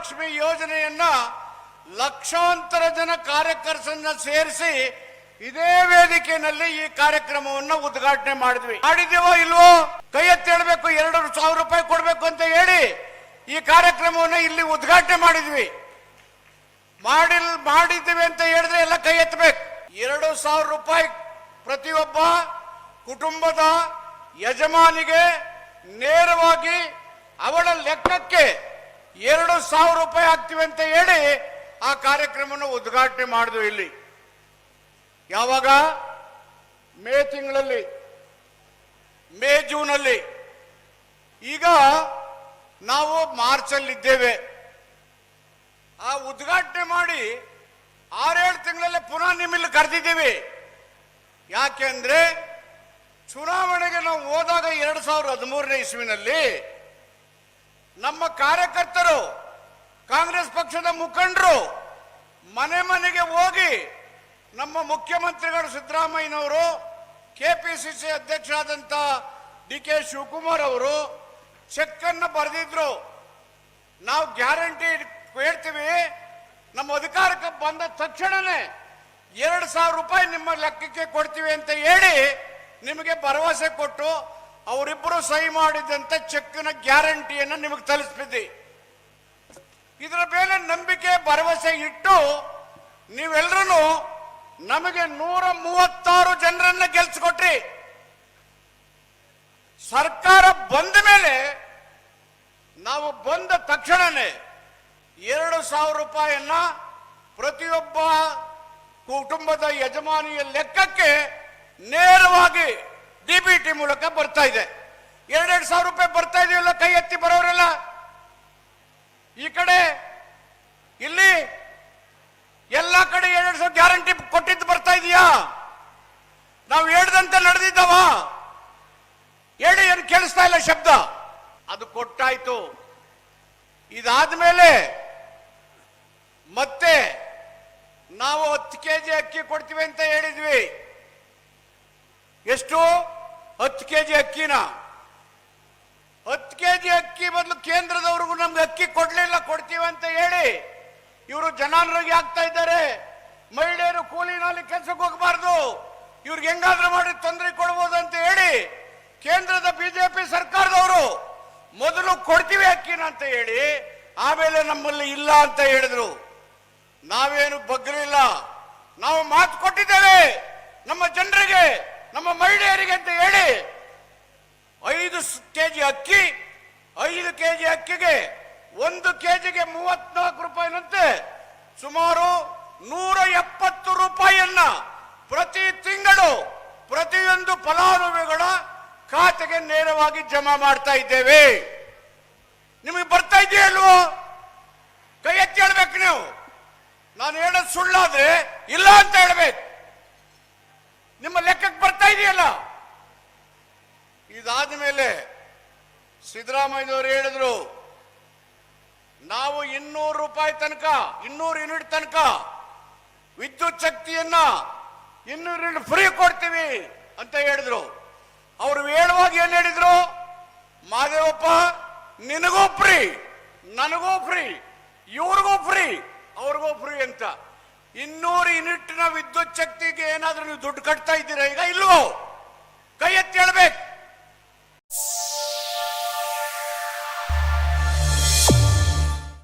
ಗೃಹಲಕ್ಷ್ಮಿ ಯೋಜನೆಯನ್ನ ಲಕ್ಷಾಂತರ ಜನ ಕಾರ್ಯಕರ್ತರನ್ನ ಸೇರಿಸಿ ಇದೇ ವೇದಿಕೆಯಲ್ಲಿ ಈ ಕಾರ್ಯಕ್ರಮವನ್ನು ಉದ್ಘಾಟನೆ ಮಾಡಿದ್ವಿ. ಮಾಡಿದೀವೋ ಇಲ್ವೋ? ಕೈ ಎತ್ತಿ ಹೇಳ್ಬೇಕು, ಎರಡು ಸಾವಿರ ರೂಪಾಯಿ ಕೊಡಬೇಕು ಅಂತ ಹೇಳಿ ಈ ಕಾರ್ಯಕ್ರಮವನ್ನು ಇಲ್ಲಿ ಉದ್ಘಾಟನೆ ಮಾಡಿದ್ವಿ. ಮಾಡಿಲ್, ಮಾಡಿದ್ದೀವಿ ಅಂತ ಹೇಳಿದ್ರೆ ಎಲ್ಲ ಕೈ ಎತ್ತಬೇಕು. ಎರಡು ಸಾವಿರ ರೂಪಾಯಿ ಪ್ರತಿಯೊಬ್ಬ ಕುಟುಂಬದ ಯಜಮಾನಿಗೆ ನೇರವಾಗಿ ಅವಳ ಲೆಕ್ಕಕ್ಕೆ ಎರಡು ಸಾವಿರ ರೂಪಾಯಿ ಹಾಕ್ತೀವಿ ಅಂತ ಹೇಳಿ ಆ ಕಾರ್ಯಕ್ರಮವನ್ನು ಉದ್ಘಾಟನೆ ಮಾಡಿದ್ವಿ ಇಲ್ಲಿ. ಯಾವಾಗ? ಮೇ ತಿಂಗಳಲ್ಲಿ. ಮೇ ಜೂನಲ್ಲಿ. ಈಗ ನಾವು ಮಾರ್ಚಲ್ಲಿದ್ದೇವೆ. ಆ ಉದ್ಘಾಟನೆ ಮಾಡಿ ಆರೇಳು ತಿಂಗಳಲ್ಲೇ ಪುನಃ ನಿಮ್ಮಲ್ಲಿ ಕರೆದಿದ್ದೀವಿ. ಯಾಕೆ ಅಂದ್ರೆ ಚುನಾವಣೆಗೆ ನಾವು ಹೋದಾಗ ಎರಡು ಸಾವಿರದ ಹದಿಮೂರನೇ ಇಸ್ವಿನಲ್ಲಿ ನಮ್ಮ ಕಾರ್ಯಕರ್ತರು, ಕಾಂಗ್ರೆಸ್ ಪಕ್ಷದ ಮುಖಂಡರು ಮನೆ ಮನೆಗೆ ಹೋಗಿ ನಮ್ಮ ಮುಖ್ಯಮಂತ್ರಿಗಳು ಸಿದ್ದರಾಮಯ್ಯನವರು ಕೆ ಪಿ ಸಿ ಸಿ ಅಧ್ಯಕ್ಷರಾದಂಥ ಡಿ ಕೆ ಶಿವಕುಮಾರ್ ಅವರು ಚೆಕ್ಕನ್ನು ಬರೆದಿದ್ರು. ನಾವು ಗ್ಯಾರಂಟಿ ಹೇಳ್ತೀವಿ, ನಮ್ಮ ಅಧಿಕಾರಕ್ಕೆ ಬಂದ ತಕ್ಷಣನೇ ಎರಡು ಸಾವಿರ ರೂಪಾಯಿ ನಿಮ್ಮ ಲೆಕ್ಕಕ್ಕೆ ಕೊಡ್ತೀವಿ ಅಂತ ಹೇಳಿ ನಿಮಗೆ ಭರವಸೆ ಕೊಟ್ಟು ಅವರಿಬ್ಬರು ಸಹಿ ಮಾಡಿದಂತ ಚೆಕ್ನ ಗ್ಯಾರಂಟಿಯನ್ನು ನಿಮಗೆ ತಲುಪಿದ್ದಿ ಇದರ ಮೇಲೆ ನಂಬಿಕೆ, ಭರವಸೆ ಇಟ್ಟು ನೀವೆಲ್ಲರೂ ನಮಗೆ ನೂರ ಮೂವತ್ತಾರು ಜನರನ್ನ ಗೆಲ್ಸಿಕೊಟ್ರಿ. ಸರ್ಕಾರ ಬಂದ ಮೇಲೆ ನಾವು ಬಂದ ತಕ್ಷಣನೇ ಎರಡು ಸಾವಿರ ರೂಪಾಯಿಯನ್ನ ಪ್ರತಿಯೊಬ್ಬ ಕುಟುಂಬದ ಯಜಮಾನಿಯ ಲೆಕ್ಕಕ್ಕೆ ಡಿಬಿಟಿ ಮೂಲಕ ಬರ್ತಾ ಇದೆ. ಎರಡೆರಡು ಸಾವಿರ ರೂಪಾಯಿ ಬರ್ತಾ ಇದೆಯಲ್ಲ, ಕೈ ಎತ್ತಿ ಬರೋರೆಲ್ಲ? ಈ ಕಡೆ ಇಲ್ಲಿ ಎಲ್ಲ ಕಡೆ ಎರಡೆರಡು ಸಾವಿರ ಗ್ಯಾರಂಟಿ ಕೊಟ್ಟಿದ್ದು ಬರ್ತಾ ಇದೆಯಾ? ನಾವು ಹೇಳ್ದಂತೆ ನಡೆದಿದ್ದಾವ? ಹೇಳಿ, ಏನು ಕೇಳಿಸ್ತಾ ಇಲ್ಲ ಶಬ್ದ? ಅದು ಕೊಟ್ಟಾಯ್ತು. ಇದಾದ್ಮೇಲೆ ಮತ್ತೆ ನಾವು ಹತ್ತು ಕೆ ಜಿ ಅಕ್ಕಿ ಕೊಡ್ತೀವಿ ಅಂತ ಹೇಳಿದ್ವಿ. ಎಷ್ಟು? ಹತ್ತು ಕೆ ಜಿ ಅಕ್ಕಿನ. ಹತ್ತು ಕೆ ಜಿ ಅಕ್ಕಿ ಬದಲು ಕೇಂದ್ರದವ್ರಿಗೂ ನಮ್ಗೆ ಅಕ್ಕಿ ಕೊಡ್ಲಿಲ್ಲ ಕೊಡ್ತೀವಿ ಅಂತ ಹೇಳಿ ಇವರು ಜನಾನುರಾಗಿ ಆಗ್ತಾ ಇದ್ದಾರೆ. ಮಹಿಳೆಯರು ಕೂಲಿನಲ್ಲಿ ನಾಲಿ ಕೆಲಸಕ್ಕೆ ಹೋಗಬಾರ್ದು. ಇವ್ರಿಗೆ ಹೆಂಗಾದ್ರೂ ಮಾಡಿ ತೊಂದರೆ ಕೊಡ್ಬೋದು ಅಂತ ಹೇಳಿ ಕೇಂದ್ರದ ಬಿಜೆಪಿ ಸರ್ಕಾರದವರು ಮೊದಲು ಕೊಡ್ತೀವಿ ಅಕ್ಕಿನ ಅಂತ ಹೇಳಿ ಆಮೇಲೆ ನಮ್ಮಲ್ಲಿ ಇಲ್ಲ ಅಂತ ಹೇಳಿದ್ರು. ನಾವೇನು ಬಗ್ಗಲಿಲ್ಲ ನಾವು ಮಾತು ಕೊಟ್ಟಿದ್ದೇವೆ ನಮ್ಮ ಜನರಿಗೆ. ನಮ್ಮ ಮಹಿಳೆಯರಿಗೆ ಅಂತ ಹೇಳಿ, ಐದು ಕೆಜಿ ಅಕ್ಕಿ, ಐದು ಕೆಜಿ ಅಕ್ಕಿಗೆ ಒಂದು ಕೆಜಿಗೆ ಮೂವತ್ನಾಲ್ಕು ರೂಪಾಯಿನಂತೆ ಸುಮಾರು ನೂರ ಎಪ್ಪತ್ತು ರೂಪಾಯಿಯನ್ನ ಪ್ರತಿ ತಿಂಗಳು ಪ್ರತಿಯೊಂದು ಫಲಾನುಭವಿಗಳ ಖಾತೆಗೆ ನೇರವಾಗಿ ಜಮಾ ಮಾಡ್ತಾ ಇದ್ದೇವೆ. ನಿಮಗೆ ಬರ್ತಾ ಇದೆಯಲ್ವೋ ಕೈ ಎತ್ತಿ ಹೇಳ್ಬೇಕು ನೀವು. ನಾನು ಹೇಳೋದು ಸುಳ್ಳಾದ್ರೆ ಇಲ್ಲ ಅಂತ ಹೇಳ್ಬೇಕು. ಇದೆಯಲ್ಲ? ಇದಾದ ಮೇಲೆ ಸಿದ್ದರಾಮಯ್ಯನವರು ಹೇಳಿದ್ರು, ನಾವು ಇನ್ನೂರು ರೂಪಾಯಿ ತನಕ, ಇನ್ನೂರು ಯೂನಿಟ್ ತನಕ ವಿದ್ಯುತ್ ಶಕ್ತಿಯನ್ನ ಇನ್ನೂರು ಯೂನಿಟ್ ಫ್ರೀ ಕೊಡ್ತೀವಿ ಅಂತ ಹೇಳಿದ್ರು. ಅವರು ಹೇಳುವಾಗ ಏನ್ ಹೇಳಿದ್ರು? ಮಾದೇವಪ್ಪ, ನಿನಗೂ ಫ್ರೀ, ನನಗೂ ಫ್ರೀ, ಇವ್ರಿಗೂ ಫ್ರೀ, ಅವ್ರಿಗೂ ಫ್ರೀ ಅಂತ. ಇನ್ನೂರು ಯೂನಿಟ್ನ ವಿದ್ಯುತ್ ಶಕ್ತಿಗೆ ಏನಾದರೂ ನೀವು ದುಡ್ಡು ಕಟ್ತಾ ಇದ್ದೀರಾ ಈಗ? ಇಲ್ವೋ?